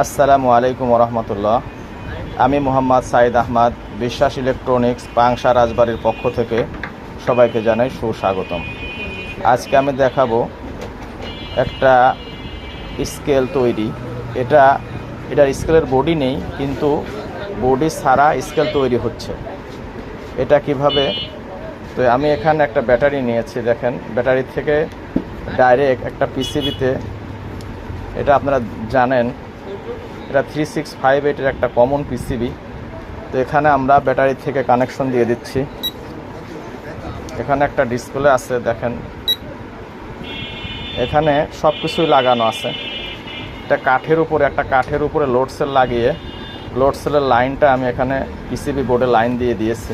আসসালামু আলাইকুম রহমতুল্লাহ আমি মোহাম্মদ সাইদ আহমদ, বিশ্বাস ইলেকট্রনিক্স, পাংশা রাজবাড়ির পক্ষ থেকে সবাইকে জানাই সুস্বাগতম। আজকে আমি দেখাবো একটা স্কেল তৈরি। এটা, এটার স্কেলের বডি নেই, কিন্তু বডি ছাড়া স্কেল তৈরি হচ্ছে। এটা কীভাবে? তো আমি এখানে একটা ব্যাটারি নিয়েছি, দেখেন। ব্যাটারি থেকে ডাইরেক্ট একটা পিসিবিতে, এটা আপনারা জানেন এটা থ্রি সিক্স ফাইভ এইটের একটা কমন পিসিবি তো এখানে আমরা ব্যাটারি থেকে কানেকশন দিয়ে দিচ্ছি। এখানে একটা ডিসপ্লে আছে, দেখেন। এখানে সব কিছুই লাগানো আছে। এটা কাঠের উপরে, একটা কাঠের উপরে লোড সেল লাগিয়ে লোড সেলের লাইনটা আমি এখানে পিসিবি বোর্ডে লাইন দিয়ে দিয়েছি।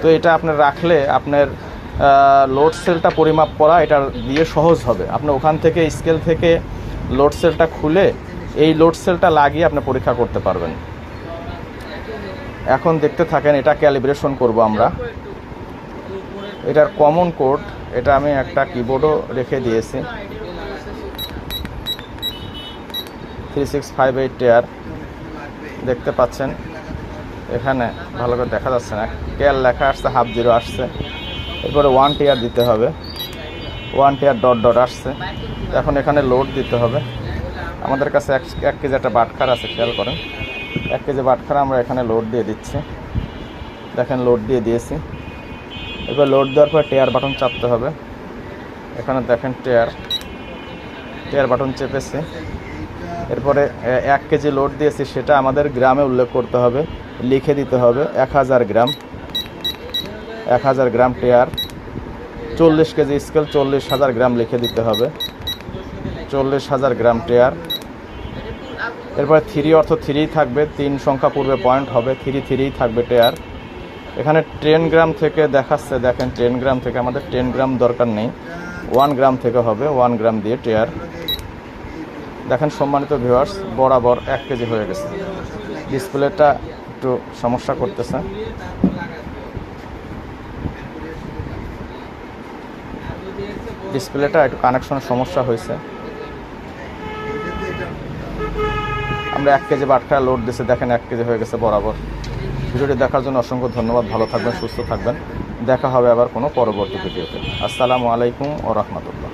তো এটা আপনার রাখলে আপনার লোড সেলটা পরিমাপ করা এটা দিয়ে সহজ হবে। আপনি ওখান থেকে স্কেল থেকে লোড সেলটা খুলে এই লোড সেলটা লাগিয়ে আপনি পরীক্ষা করতে পারবেন। এখন দেখতে থাকেন, এটা ক্যালিব্রেশন করব আমরা। এটার কমন কোড এটা আমি একটা কিবোর্ডও রেখে দিয়েছি। থ্রি সিক্স ফাইভ এইট টেয়ার দেখতে পাচ্ছেন? এখানে ভালো করে দেখা যাচ্ছে না। কেয়ার লেখা আসছে হাফ জিরো আসছে। এরপরে ওয়ান টিয়ার দিতে হবে। ওয়ান টিয়ার ডট ডট আসছে। এখন এখানে লোড দিতে হবে। আমাদের কাছে এক এক কেজি একটা বাটখার আছে, খেয়াল করেন। এক কেজি বাটখার আমরা এখানে লোড দিয়ে দিচ্ছি। দেখেন লোড দিয়ে দিয়েছি। এবার লোড দেওয়ার পর টেয়ার বাটন চাপতে হবে। এখানে দেখেন টেয়ার টেয়ার বাটন চেপেছি। এরপরে এক কেজি লোড দিয়েছি, সেটা আমাদের গ্রামে উল্লেখ করতে হবে। লিখে দিতে হবে, এক হাজার গ্রাম। এক হাজার গ্রাম টেয়ার চল্লিশ কেজি স্কেল চল্লিশ হাজার গ্রাম লিখে দিতে হবে। চল্লিশ হাজার গ্রাম টেয়ার এরপরে থ্রি অর্থ থ্রি থাকবে, তিন সংখ্যা পূর্বে পয়েন্ট হবে, থ্রি থ্রি থাকবে টেয়ার এখানে টেন গ্রাম থেকে দেখাচ্ছে, দেখেন টেন গ্রাম থেকে আমাদের টেন গ্রাম দরকার নেই। ওয়ান গ্রাম থেকে হবে ওয়ান গ্রাম দিয়ে টেয়ার দেখেন সম্মানিত ভিউয়ার্স বরাবর এক কেজি হয়ে গেছে। ডিসপ্লেটা একটু সমস্যা করতেছে। ডিসপ্লেটা একটু কানেকশনের সমস্যা হয়েছে। আমরা এক কেজি বাটকা লোড দিয়েছি দেখেন এক কেজি হয়ে গেছে বরাবর। ভিডিওটি দেখার জন্য অসংখ্য ধন্যবাদ, ভালো থাকবেন, সুস্থ থাকবেন। দেখা হবে আবার কোনো পরবর্তী ভিডিওতে। আসসালামু আলাইকুম ও রহমতুল্লাহ।